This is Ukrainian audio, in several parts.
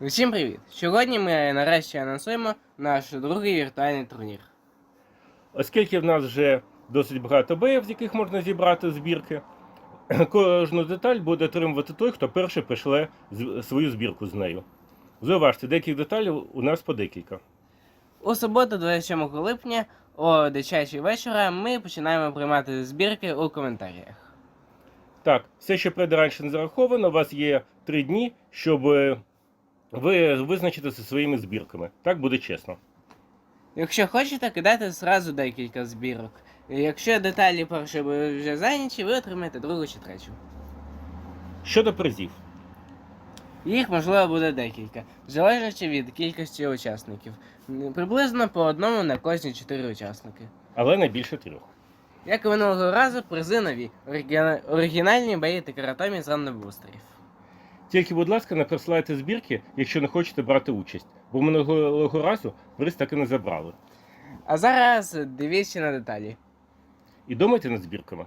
Усім привіт! Сьогодні ми нарешті анонсуємо наш другий віртуальний турнір. Оскільки в нас вже досить багато беїв, з яких можна зібрати збірки, кожну деталь буде отримувати той, хто перший пришле свою збірку з нею. Зауважте, деяких деталей у нас по декілька. У суботу, 27 липня, о 10 вечора, ми починаємо приймати збірки у коментарях. Так, все, що прийде раніше не зараховано, у вас є три дні, щоб е, ви визначитися зі своїми збірками. Так буде чесно. Якщо хочете, кидайте зразу декілька збірок. Якщо деталі першої будуть вже зайняті, ви отримаєте другу чи третю. Щодо призів, Їх можливо буде декілька, залежачи від кількості учасників. Приблизно по одному на кожні 4 учасники. але не більше трьох. Як і минулого разу, призи нові, оригіна- оригінальні бої та каратомі з рандомбустерів. Тільки, будь ласка, не присилайте збірки, якщо не хочете брати участь, бо минулого разу приз так і не забрали. А зараз дивіться на деталі. І думайте над збірками.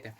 Чекайте.